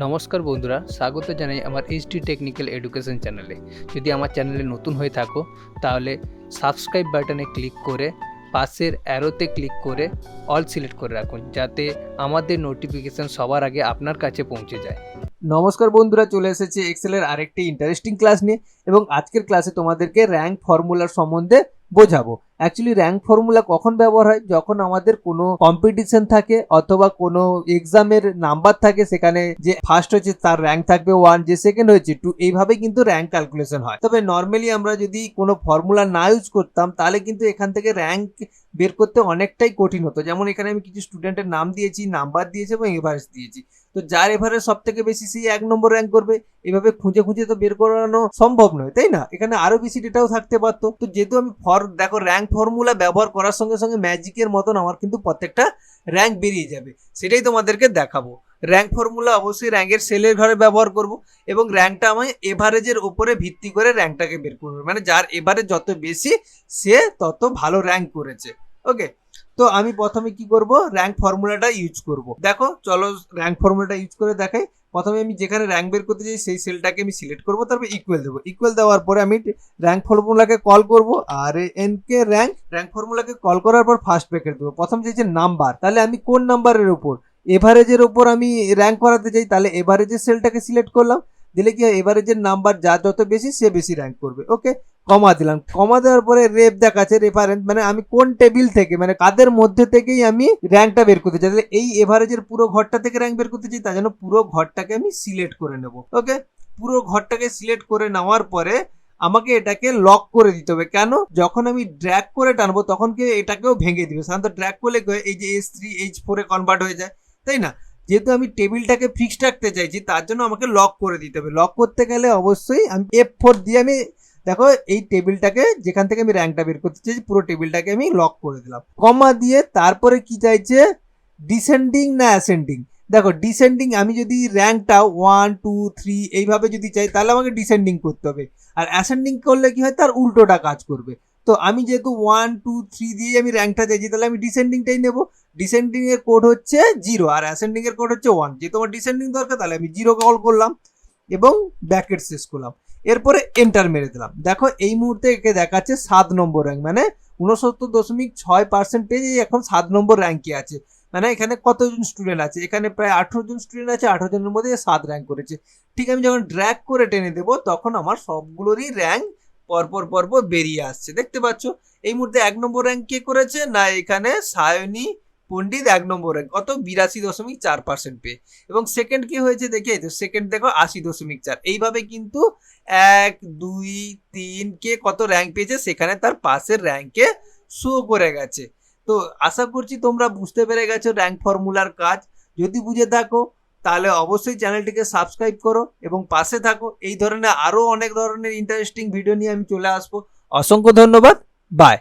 নমস্কার বন্ধুরা, স্বাগত জানাই আমার এইচডি টেকনিক্যাল এডুকেশন চ্যানেলে যদি আমার চ্যানেলে নতুন হয়ে থাকো, তাহলে সাবস্ক্রাইব বাটনে ক্লিক করে, পাশের অ্যারোতে ক্লিক করে অল সিলেক্ট করে রাখুন, যাতে আমাদের নোটিফিকেশন সবার আগে আপনার কাছে পৌঁছে যায়। নমস্কার বন্ধুরা, চলে এসেছে এক্সেলের আরেকটি ইন্টারেস্টিং ক্লাস নিয়ে এবং আজকের ক্লাসে তোমাদেরকে র্যাঙ্ক ফর্মুলার সম্বন্ধে বোঝাবো। অ্যাকচুয়ালি র্যাঙ্ক ফর্মুলা কখন ব্যবহার হয়? যখন আমাদের কোনো কম্পিটিশন থাকে অথবা কোনো এক্সামের নাম্বার থাকে, সেখানে যে ফার্স্ট হয়েছে তার র্যাঙ্ক থাকবে ওয়ান যে সেকেন্ড হয়েছে টু এইভাবে কিন্তু র্যাঙ্ক ক্যালকুলেশন হয়। তবে নর্মালি আমরা যদি কোনো ফর্মুলা না ইউজ করতাম, তাহলে কিন্তু এখান থেকে র্যাঙ্ক বের করতে অনেকটাই কঠিন হতো। যেমন এখানে আমি কিছু স্টুডেন্টের নাম দিয়েছি নাম্বার দিয়েছি এবং এভারেজ দিয়েছি। তো যার এভারেজ সব থেকে বেশি সেই এক নম্বর র্যাঙ্ক করবে। এভাবে খুঁজে খুঁজে তো বের করানো সম্ভব নয়, তাই না? এখানে আরও বেশি ডেটাও থাকতে পারতো। তো যেহেতু আমি ফর দেখো র্যাঙ্ক ফর্মুলা ব্যবহার করার সঙ্গে সঙ্গে ম্যাজিকের মতন আমার কিন্তু প্রত্যেকটা র্যাঙ্ক বেরিয়ে যাবে। সেটাই তোমাদেরকে দেখাবো। র্যাঙ্ক ফর্মুলা অবশ্যই র্যাঙ্কের সেলের ঘরে ব্যবহার করব এবং র্যাঙ্কটা আমি এভারেজের উপরে ভিত্তি করে র্যাঙ্কটাকে বের করব। মানে যার এভারেজ যত বেশি, সে তত ভালো র্যাঙ্ক করেছে। ওকে তো আমি প্রথমে কি করব? র্যাঙ্ক ফর্মুলাটা ইউজ করব। দেখো, চলো র্যাঙ্ক ফর্মুলাটা ইউজ করে দেখাই। প্রথমে আমি যেখানে র্যাঙ্ক বের করতে চাই সেই সেলটাকে আমি সিলেক্ট করব, তারপর ইকুয়াল দেবো। ইকুয়াল দেওয়ার পরে আমি র্যাঙ্ক ফর্মুলাকে কল করব। আর এন কে র্যাঙ্ক র্যাঙ্ক ফর্মুলাকে কল করার পর ফার্স্ট ব্র্যাকেট দেবো। প্রথম চাইছে নাম্বার তাহলে আমি কোন নাম্বারের উপর? এভারেজের ওপর আমি র্যাঙ্ক করাতে চাই, তাহলে এভারেজের সেলটাকে সিলেক্ট করলাম। দিলে কি হয়, এভারেজের নাম্বার যা যত বেশি, সে বেশি র্যাঙ্ক করবে। ওকে কমা দিলাম। কমা দেওয়ার পরে রেপ দেখাচ্ছে রেফারেন্স মানে আমি কোন টেবিল থেকে মানে কাদের মধ্যে থেকেই আমি র্যাঙ্কটা বের করতে চাই। তাহলে এই এভারেজের পুরো ঘরটা থেকে র্যাঙ্ক বের করতে চাই, তার জন্য পুরো ঘরটাকে আমি সিলেক্ট করে নেব। ওকে পুরো ঘরটাকে সিলেক্ট করে নেওয়ার পরে আমাকে এটাকে লক করে দিতে হবে। কেন? যখন আমি ড্র্যাগ করে টানবো, তখন কি এটাকেও ভেঙে দিবে। সাধারণত ড্র্যাগ করলে এই যে এইচ থ্রি এইচ ফোরে কনভার্ট হয়ে যায়। তাই না? যেহেতু আমি টেবিলটাকে ফিক্সড রাখতে চাইছি, তার জন্য আমাকে লক করে দিতে হবে। লক করতে গেলে অবশ্যই আমি এফ ফোর দিয়ে আমি, দেখো এই টেবিলটাকে, যেখান থেকে আমি র্যাঙ্কটা বের করতে চাইছি, পুরো টেবিলটাকে আমি লক করে দিলাম। কমা দিয়ে তারপরে কি চাইছে? ডিসেন্ডিং না অ্যাসেন্ডিং দেখো ডিসেন্ডিং আমি যদি র্যাঙ্কটা ওয়ান টু থ্রি এইভাবে যদি চাই, তাহলে আমাকে ডিসেন্ডিং করতে হবে। আর অ্যাসেন্ডিং করলে কি হয়? তার উল্টোটা কাজ করবে। তো আমি যেহেতু ওয়ান টু থ্রি দিয়ে আমি র্যাঙ্কটা চাইছি, তাহলে আমি ডিসেন্ডিংটাই নেব। ডিসেন্ডিং এর কোড হচ্ছে জিরো আর অ্যাসেন্ডিং এর কোড হচ্ছে ওয়ান যেহেতু আমার ডিসেন্ডিং দরকার, তাহলে আমি জিরো কল করলাম এবং ব্যাকেট শেষ করলাম। এরপরে এন্টার মেরে দিলাম। দেখো, এই মুহূর্তে একে দেখাচ্ছে সাত নম্বর র্যাঙ্ক মানে উনসত্তর দশমিক ছয় পার্সেন্টেজ এখন সাত নম্বর র্যাঙ্কে আছে। মানে এখানে কতজন স্টুডেন্ট আছে? এখানে প্রায় আঠেরো জন স্টুডেন্ট আছে, আঠেরো জনের মধ্যে সাত র্যাঙ্ক করেছে। ঠিক আমি যখন ড্র্যাক করে টেনে দেবো, তখন আমার সবগুলোরই র্যাঙ্ক পরপর পরপর বেরিয়ে আসছে। দেখতে পাচ্ছ? এই মুহূর্তে এক নম্বর র্যাঙ্ক কে করেছে? না, এখানে সায়নী পণ্ডিত এক নম্বর, কত? বিরাশি দশমিক চার পার্সেন্ট পেয়ে। এবং সেকেন্ড কি হয়েছে দেখে? তো সেকেন্ড দেখো, আশি দশমিক চার। এইভাবে কিন্তু এক, দুই, তিন কে কত র্যাঙ্ক পেয়েছে? সেখানে তার পাশের র্যাঙ্কে শো করে গেছে। তো আশা করছি তোমরা বুঝতে পেরে গেছো র্যাঙ্ক ফর্মুলার কাজ। যদি বুঝে থাকো, তাহলে অবশ্যই চ্যানেলটিকে সাবস্ক্রাইব করো এবং পাশে থাকো। এই ধরনের আরও অনেক ধরনের ইন্টারেস্টিং ভিডিও নিয়ে আমি চলে আসব। অসংখ্য ধন্যবাদ। বাই